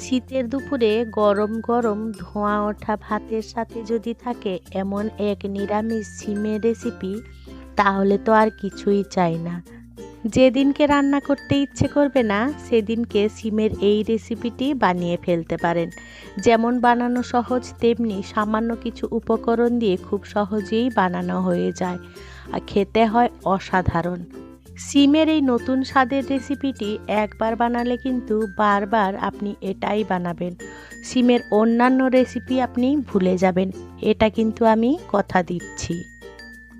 শীতের দুপুরে গরম গরম ধোঁয়া ওঠা ভাতের সাথে যদি থাকে এমন এক নিরামিষ সিমের রেসিপি তাহলে তো আর কিছুই চাই না। যেদিনকে রান্না করতে ইচ্ছে করবে না, সেদিনকে সিমের এই রেসিপিটি বানিয়ে ফেলতে পারেন। যেমন বানানো সহজ, তেমনি সামান্য কিছু উপকরণ দিয়ে খুব সহজেই বানানো হয়ে যায়। আর খেতে হয় অসাধারণ। সিমের এই নতুন স্বাদের রেসিপিটি একবার বানালে কিন্তু বারবার আপনি এটাই বানাবেন। সিমের অন্যান্য রেসিপি আপনি ভুলে যাবেন, এটা কিন্তু আমি কথা দিচ্ছি।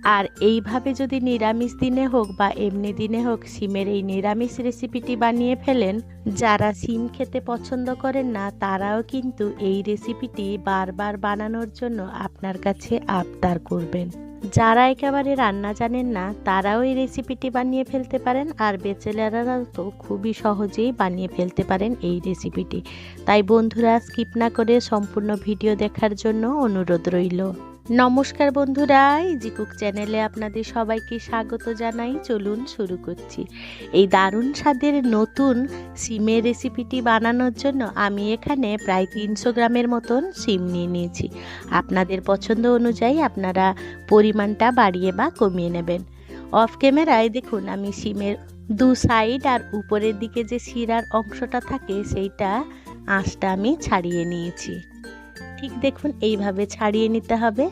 আর এইভাবে যদি নিরামিষ দিনে হোক বা এমনি দিনে হোক সিমের এই নিরামিষ রেসিপিটি বানিয়ে ফেলেন, যারা সিম খেতে পছন্দ করেন না, তারাও কিন্তু এই রেসিপিটি বারবার বানানোর জন্য আপনার কাছে আবদার করবেন। যারা একেবারে রান্না জানেন না, তারাও এই রেসিপিটি বানিয়ে ফেলতে পারেন আর বেচেলারা তো খুবই সহজেই বানিয়ে ফেলতে পারেন এই রেসিপিটি তাই বন্ধুরা স্কিপ না করে সম্পূর্ণ ভিডিও দেখার জন্য অনুরোধ রইল। নমস্কার বন্ধুরা ইজি কুক চ্যানেলে আপনাদের সবাইকে স্বাগত জানাই। চলুন শুরু করছি। এই দারুণ স্বাদের নতুন সিমের রেসিপিটি বানানোর জন্য আমি এখানে প্রায় তিনশো গ্রামের মতন সিম নিয়ে নিয়েছি। আপনাদের পছন্দ অনুযায়ী আপনারা পরিমাণটা বাড়িয়ে বা কমিয়ে নেবেন। অফ ক্যামেরায় দেখুন, আমি সিমের দু সাইড আর উপরের দিকে যে শিরার অংশটা থাকে, সেইটা আঁশটা আমি ছাড়িয়ে নিয়েছি। ঠিক দেখুন, এইভাবে ছাড়িয়ে নিতে হবে।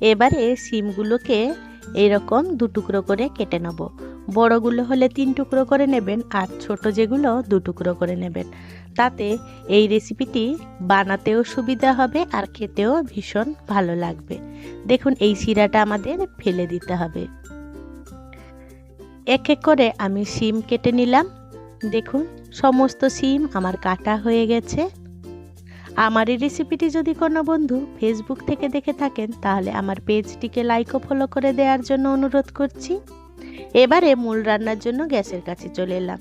এবারে সিমগুলোকে এরকম দু টুকরো করে কেটে নেব। বড়গুলো হলে তিন টুকরো করে নেবেন আর ছোট যেগুলো দু টুকরো করে নেবেন। তাতে এই রেসিপিটি বানাতেও সুবিধা হবে আর খেতেও ভীষণ ভালো লাগবে। দেখুন, এই শিরাটা আমাদের ফেলে দিতে হবে। এক এক করে আমি সিম কেটে নিলাম। দেখুন, সমস্ত সিম আমার কাটা হয়ে গেছে। আমার এই রেসিপিটি যদি কোনো বন্ধু ফেসবুক থেকে দেখে থাকেন, তাহলে আমার পেজটিকে লাইক ও ফলো করে দেওয়ার জন্য অনুরোধ করছি। এবারে মূল রান্নার জন্য গ্যাসের কাছে চলে এলাম।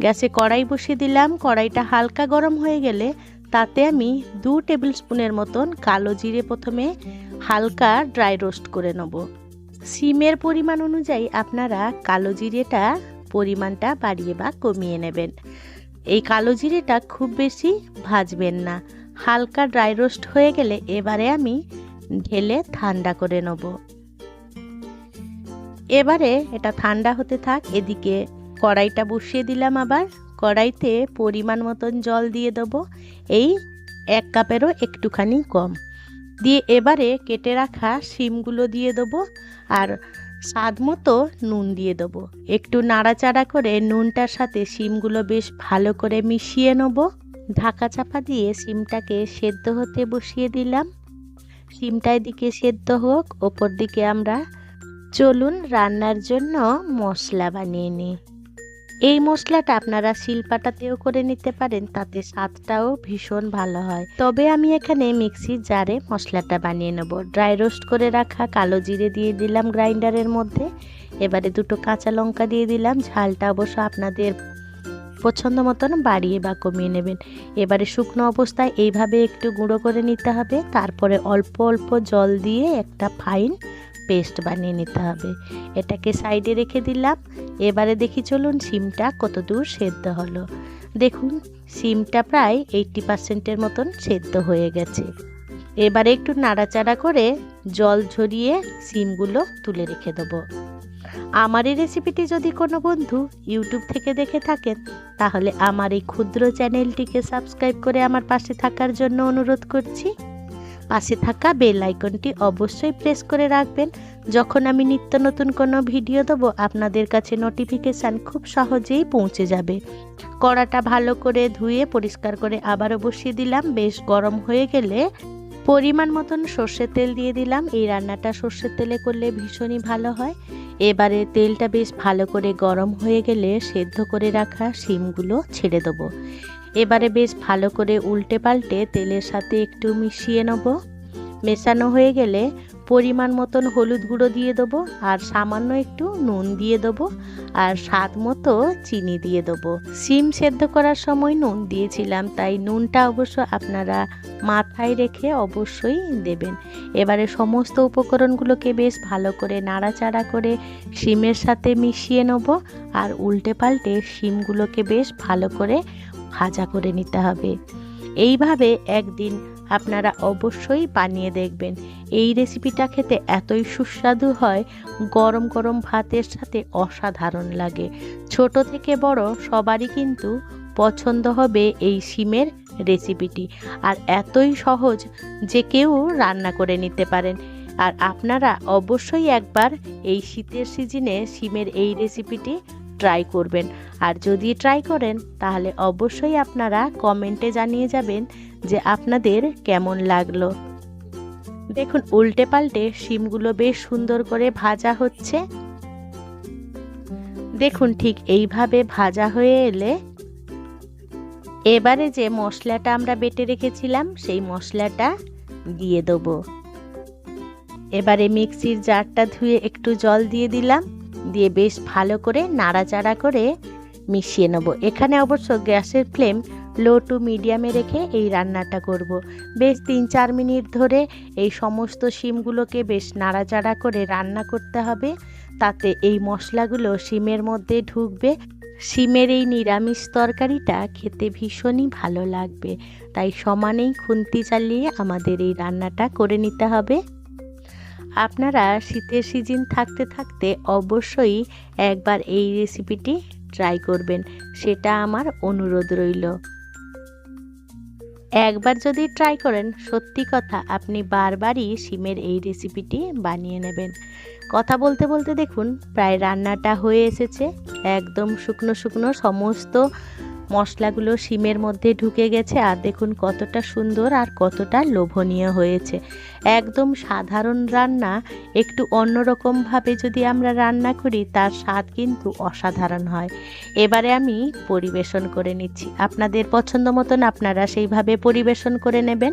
গ্যাসে কড়াই বসিয়ে দিলাম। কড়াইটা হালকা গরম হয়ে গেলে তাতে আমি দু টেবিল স্পুনের মতন কালো জিরে প্রথমে হালকা ড্রাই রোস্ট করে নেব। সিমের পরিমাণ অনুযায়ী আপনারা কালো জিরেটা পরিমাণটা বাড়িয়ে বা কমিয়ে নেবেন। এই কালো জিরেটা খুব বেশি ভাজবেন না। হালকা ড্রাই রোস্ট হয়ে গেলে এবারে আমি ঢেলে ঠান্ডা করে নেব। এবারে এটা ঠান্ডা হতে থাক, এদিকে কড়াইটা বসিয়ে দিলাম আবার। কড়াইতে পরিমাণ মতন জল দিয়ে দেবো, এই এক কাপেরও একটুখানি কম। দিয়ে এবারে কেটে রাখা শিমগুলো দিয়ে দেবো আর স্বাদ মতো নুন দিয়ে দেবো। একটু নাড়াচাড়া করে নুনটার সাথে শিমগুলো বেশ ভালো করে মিশিয়ে নেব। ঢাকা চাপা দিয়ে সিমটাকে সেদ্ধ হতে বসিয়ে দিলাম। সিমটা এদিকে সেদ্ধ হোক, ওপর দিকে আমরা চলুন রান্নার জন্য মশলা বানিয়ে নিই। এই মশলাটা আপনারা শিলপাটাতেও করে নিতে পারেন, তাতে স্বাদটাও ভীষণ ভালো হয়। তবে আমি এখানে মিক্সির জারে মশলাটা বানিয়ে নেব। ড্রাই রোস্ট করে রাখা কালো জিরে দিয়ে দিলাম গ্রাইন্ডারের মধ্যে। এবারে দুটো কাঁচা লঙ্কা দিয়ে দিলাম। ঝালটা অবশ্য আপনাদের পছন্দ মতন বাড়িয়ে বা কমিয়ে নেবেন। এবারে শুকনো অবস্থায় এইভাবে একটু গুঁড়ো করে নিতে হবে। তারপরে অল্প অল্প জল দিয়ে একটা ফাইন পেস্ট বানিয়ে নিতে হবে। এটাকে সাইডে রেখে দিলাম। এবারে দেখি চলুন সিমটা কত দূর সেদ্ধ হলো। দেখুন সিমটা প্রায় এইটটি পার্সেন্টের মতন সেদ্ধ হয়ে গেছে। এবারে একটু নাড়াচাড়া করে জল ঝরিয়ে সিমগুলো তুলে রেখে দেবো। আমার এই রেসিপিটি যদি কোনো বন্ধু ইউটিউব থেকে দেখে থাকেন, তাহলে আমার এই ক্ষুদ্র চ্যানেলটিকে সাবস্ক্রাইব করে আমার পাশে থাকার জন্য অনুরোধ করছি। পাশে থাকা বেল আইকনটি অবশ্যই প্রেস করে রাখবেন। যখন আমি নিত্য নতুন কোনো ভিডিও দেবো, আপনাদের কাছে নোটিফিকেশান খুব সহজেই পৌঁছে যাবে। কড়াটা ভালো করে ধুয়ে পরিষ্কার করে আবারও বসিয়ে দিলাম। বেশ গরম হয়ে গেলে পরিমাণ মতন সর্ষের তেল দিয়ে দিলাম। এই রান্নাটা সর্ষের তেলে করলে ভীষণই ভালো হয়। এবারে তেলটা বেশ ভালো করে গরম হয়ে গেলে সেদ্ধ করে রাখা শিমগুলো ছেড়ে দেবো। এবারে বেশ ভালো করে উল্টে পাল্টে তেলের সাথে একটু মিশিয়ে নেব। মেশানো হয়ে গেলে পরিমাণ মতন হলুদ গুঁড়ো দিয়ে দেবো আর সামান্য একটু নুন দিয়ে দেবো আর স্বাদ মতো চিনি দিয়ে দেবো। সিম সেদ্ধ করার সময় নুন দিয়েছিলাম, তাই নুনটা অবশ্য আপনারা মাথায় রেখে অবশ্যই দেবেন। এবারে সমস্ত উপকরণগুলোকে বেশ ভালো করে নাড়াচাড়া করে সিমের সাথে মিশিয়ে নেব আর উল্টে পাল্টে সিমগুলোকে বেশ ভালো করে ভাজা করে নিতে হবে। এইভাবে একদিন আপনারা অবশ্যই বানিয়ে দেখবেন। এই রেসিপিটা খেতে এতই সুস্বাদু হয়, গরম গরম ভাতের সাথে অসাধারণ লাগে। ছোট থেকে বড় সবারই কিন্তু পছন্দ হবে এই শিমের রেসিপিটি আর এতই সহজ যে কেউ রান্না করে নিতে পারেন। আর আপনারা অবশ্যই একবার এই শীতের সিজনে শিমের এই রেসিপিটি ট্রাই করবেন। আর যদি ট্রাই করেন, তাহলে অবশ্যই আপনারা কমেন্টে জানিয়ে যাবেন যে আপনাদের কেমন লাগল। দেখুন, উল্টে পাল্টে শিমগুলো বেশ সুন্দর করে ভাজা হচ্ছে। দেখুন, ঠিক এইভাবে ভাজা হয়ে এলে এবারে যে মশলাটা আমরা বেটে রেখেছিলাম, সেই মশলাটা দিয়ে দেবো। এবারে মিক্সির জারটা ধুয়ে একটু জল দিয়ে দিলাম। দিয়ে বেশ ভালো করে নাড়াচাড়া করে মিশিয়ে নেব। এখানে অবশ্য গ্যাসের ফ্লেম লো টু মিডিয়ামে রেখে এই রান্নাটা করব। বেশ তিন চার মিনিট ধরে এই সমস্ত শিমগুলোকে বেশ নাড়াচাড়া করে রান্না করতে হবে। তাতে এই মশলাগুলো শিমের মধ্যে ঢুকবে। শিমের এই নিরামিষ তরকারিটা খেতে ভীষণই ভালো লাগবে। তাই সমানেই খুন্তি চালিয়ে আমাদের এই রান্নাটা করে নিতে হবে। আপনারা শীতের সিজন থাকতে থাকতে অবশ্যই একবার এই রেসিপিটি ট্রাই করবেন। সেটা আমার অনুরোধ রইল। একবার যদি ট্রাই করেন, সত্যি কথা আপনি বারবারই শিমের এই রেসিপিটি বানিয়ে নেবেন। কথা বলতে বলতে দেখুন, প্রায় রান্নাটা হয়ে এসেছে। একদম শুকনো শুকনো সমস্ত মশলাগুলো শিমের মধ্যে ঢুকে গেছে আর দেখুন কতটা সুন্দর আর কতটা লোভনীয় হয়েছে। একদম সাধারণ রান্না, একটু অন্যরকমভাবে যদি আমরা রান্না করি, তার স্বাদ কিন্তু অসাধারণ হয়। এবারে আমি পরিবেশন করে নিচ্ছি। আপনাদের পছন্দ মতন আপনারা সেইভাবে পরিবেশন করে নেবেন।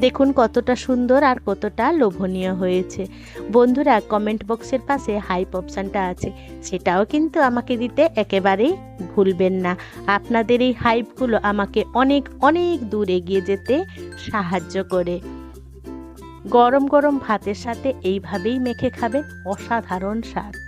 দেখুন কতটা সুন্দর আর কতটা লোভনীয় হয়েছে। বন্ধুরা কমেন্ট বক্সের পাশে হাইপ অপশানটা আছে। সেটাও কিন্তু আমাকে দিতে একেবারেই ভুলবেন না। আপনাদের এই হাইপগুলো আমাকে অনেক অনেক দূর এগিয়ে যেতে সাহায্য করে। গরম গরম ভাতের সাথে এইভাবেই মেখে খাবেন অসাধারণ স্বাদ।